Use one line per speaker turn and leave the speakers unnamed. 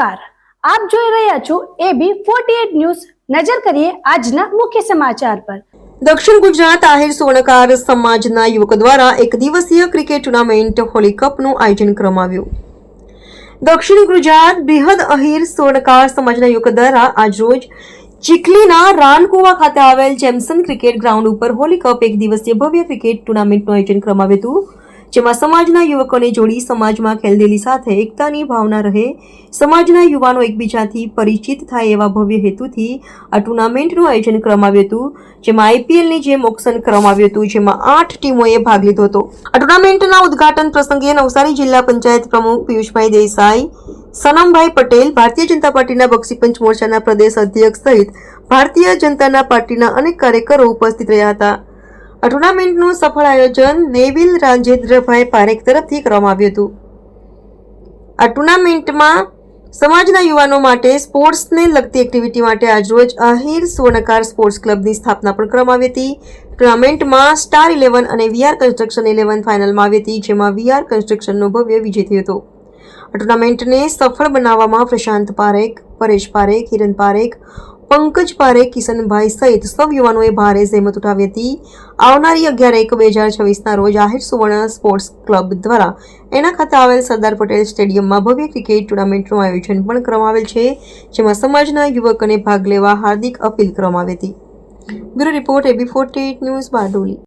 આપ જોઈ રહ્યા છો એબી ફોર્ટી ન્યૂઝ. નજર કરીએ આજના મુખ્ય સમાચાર પર.
દક્ષિણ ગુજરાત આહિર સુવર્ણકાર સમાજના યુવક દ્વારા એક દિવસીય ક્રિકેટ ટુર્નામેન્ટ હોલી કપનું આયોજન કરવામાં આવ્યું દક્ષિણ ગુજરાત બૃહદ અહીર સોણકાર સમાજના યુવક દ્વારા આજરોજ ચીખલીના રાનકુવા ખાતે આવેલ જેમસન ક્રિકેટ ગ્રાઉન્ડ ઉપર હોલી કપ એક દિવસીય ભવ્ય ક્રિકેટ ટુર્નામેન્ટનું આયોજન કરવામાં આવ્યું હતું. જેમાં સમાજના યુવકોને જોડી સમાજમાં ખેલદિલી સાથે એકતાની ભાવના રહે. સમાજના યુવાનો એકબીજાથી પરિચિત થાય એવા ભવ્ય હેતુથી આ ટુર્નામેન્ટનું આયોજન કરવામાં આવ્યું હતું, જેમાં આઈપીએલની જેમ ઓક્શન કરવામાં આવ્યું હતું, જેમાં આઠ ટીમોએ ભાગ લીધો હતો. આ ટુર્નામેન્ટના ઉદ્ઘાટન પ્રસંગે નવસારી જિલ્લા પંચાયત પ્રમુખ પિયુષભાઈ દેસાઈ, સનમભાઈ પટેલ, ભારતીય જનતા પાર્ટીના બક્ષીપંચ મોરચાના પ્રદેશ અધ્યક્ષ સહિત ભારતીય જનતાના પાર્ટીના અનેક કાર્યકરો ઉપસ્થિત રહ્યા હતા. આ ટુર્નામેન્ટનું સફળ આયોજન નેવિલ રાજેન્દ્રભાઈ પારેખ તરફથી કરવામાં આવ્યું હતું. આ ટુર્નામેન્ટમાં સમાજના યુવાનો માટે સ્પોર્ટ્સને લગતી એક્ટિવિટી માટે આજરોજ આહિર સુવર્ણકાર સ્પોર્ટ્સ ક્લબની સ્થાપના પણ કરવામાં આવી હતી. ટુર્નામેન્ટમાં સ્ટાર ઇલેવન અને વીઆર કન્સ્ટ્રક્શન ઇલેવન ફાઇનલમાં આવી હતી, જેમાં વીઆર કન્સ્ટ્રક્શનનો ભવ્ય વિજય થયો હતો. આ ટુર્નામેન્ટને સફળ બનાવવામાં પ્રશાંત પારેખ, પરેશ પારેખ, હિરન પારેખ પંકજ પારે કિશનભાઈ સહિત સૌ યુવાનોએ ભારે જહેમત ઉઠાવી હતી. આવનારી અગિયાર એક બે હજાર છવ્વીસના રોજ આહિર સુવર્ણ સ્પોર્ટ્સ ક્લબ દ્વારા એના ખાતે આવેલ સરદાર પટેલ સ્ટેડિયમમાં ભવ્ય ક્રિકેટ ટુર્નામેન્ટનું આયોજન પણ કરવામાં આવેલ છે, જેમાં સમાજના યુવકોને ભાગ લેવા હાર્દિક અપીલ કરવામાં આવી હતી. Bureau report AB forty news Bardoli.